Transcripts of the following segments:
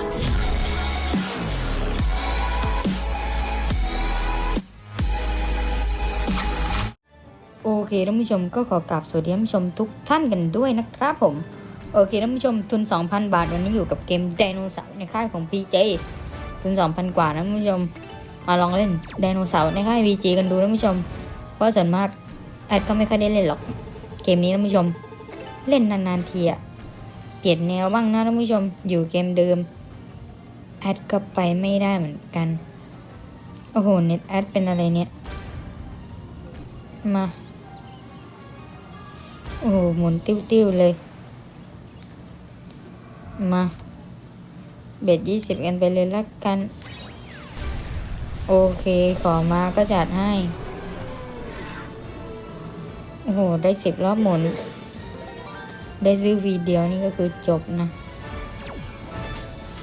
โอเคท่านผู้ชมก็ขอกราบสวัสดีท่านผู้ชมทุกท่านกันด้วยนะครับผม โอเคท่านผู้ชมทุน 2,000 บาทวันนี้อยู่กับเกมไดโนเสาร์ในค่ายของ PJ ทุน 2,000 กว่านะท่านผู้ชม มาลองเล่นไดโนเสาร์ในค่าย PJ กันดูท่านผู้ชม เพราะส่วนมากแอดก็ไม่ค่อยได้เล่นหรอกเกมนี้ท่านผู้ชม เล่นนานๆทีอะเปลี่ยนแนวบ้างนะท่านผู้ชมอยู่เกมเดิม แอดก็ไปไม่ได้เหมือนกัน โอ้โห เน็ตแอดเป็นอะไรเนี่ย มา โอ้โห หมุนติ้วๆเลย มา เบ็ดยี่สิบกันไปเลยละกัน โอเค ขอมาก็จัดให้ โอ้โห ได้สิบรอบหมุน ได้ซื้อวีเดียวนี่ก็คือจบนะ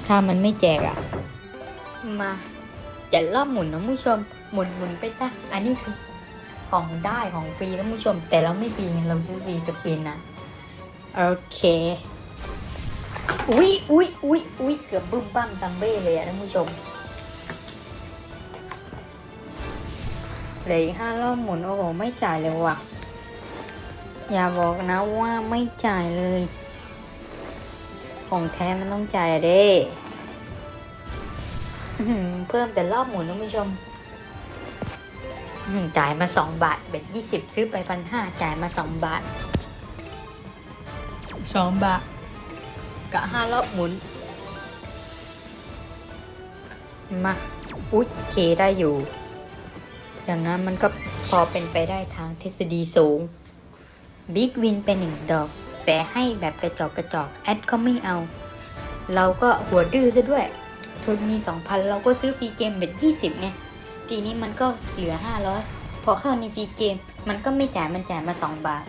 ถ้ามันไม่แจกอะมาจะรอบหมุนนะผู้ชม หมุนหมุนไปจ้ะอันนี้คือของได้ของฟรีท่านผู้ชม แต่เราไม่ฟรีเราซื้อฟรีสปินนะโอเคอุ๊ยอุ๊ยอุ๊ยอุ๊ยเกือบบึ้มบ้มซัมเบ้เลยอะท่านผู้ชมเหลืออีกห้ารอบหมุนโอ้โหไม่จ่ายเลยว่ะ อย่าบอกนะว่าไม่จ่ายเลย ของแท้มันต้องจ่ายอะเด้อื้อหือเพิ่มแต่รอบหมุนท่านผู้ชมอืมจ่ายมาสองบาท เบ็ดยี่สิบซื้อไปพันห้าจ่ายมาสองบาทสองบาทกะห้ารอบหมุน มาอุ๊ยเคได้อยู่ อย่างนั้นมันก็พอเป็นไปได้ทางทฤษฎีสูง บิ๊กวินเป็นหนึ่งดอก แต่ให้แบบกระจอกกระจอกแอดก็ไม่เอา เราก็หัวดื้อซะด้วย ทุนมีสองพันเราก็ซื้อฟรีเกมเบ็ดยี่สิบไงทีนี้มันก็เหลือ 500 พอเข้าในฟรีเกม มันก็ไม่จ่ายมันจ่ายมา 2 บาท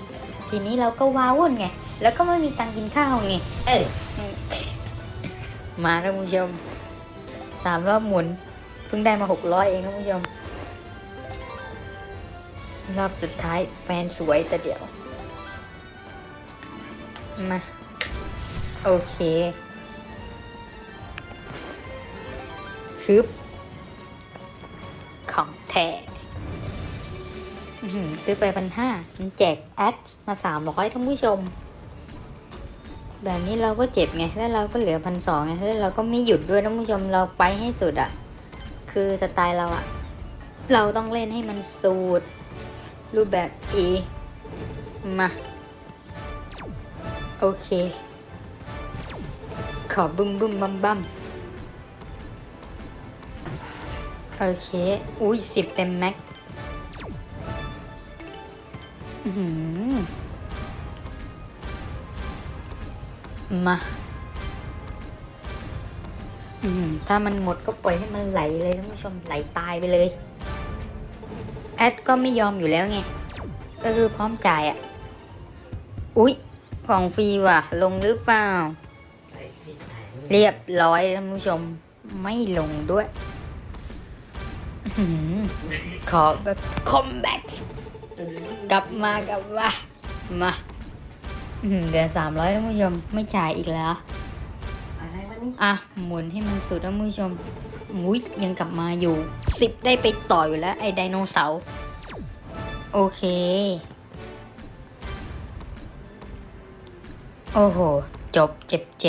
ทีนี้เราก็ว้าวุ่นไง แล้วก็ไม่มีตังค์กินข้าวไง เออ มาท่านผู้ชมสามรอบหมุนเพิ่งได้มา 600 เองท่านผู้ชมรอบสุดท้ายแฟนสวยแต่เดี๋ยว มา โอเคฮึบของแท้ซื้อไปพันห้ามันแจกแอดมาสามร้อยท่านผู้ชม แบบนี้เราก็เจ็บไง แล้วเราก็เหลือพันสองไง แล้วเราก็ไม่หยุดด้วยท่านผู้ชม เราไปให้สุดอะ่ะ คือสไตล์เราอะ่ะ เราต้องเล่นให้มันสูตรรูปแบบเอมา โอเค ขอบึ้มบึ้มบัมบัมโอเค อุ้ยสิบเต็มแม็กมาถ้ามันหมดก็ปล่อยให้มันไหลเลยท่านผู้ชมไหลตายไปเลย แอดก็ไม่ยอมอยู่แล้วไง ก็คือพร้อมจ่ายอะ อุ๊ย ของฟรีว่ะ ลงหรือเปล่า เรียบร้อยท่านผู้ชม ไม่ลงด้วยอื้อหือขอแบบคอมแบ็กกลับมากลับมามาอื้อหือเดือนสามร้อยท่านผู้ชม ไม่จ่ายอีกแล้วอะไรวะนี่อะ หมุนให้มันสุดท่านผู้ชมมุ้ยยังกลับมาอยู่สิบได้ไปต่ออยู่แล้ว ไอ้ไดโนเสาร์โอเค โอ้โห จบเจ็บเจ็บ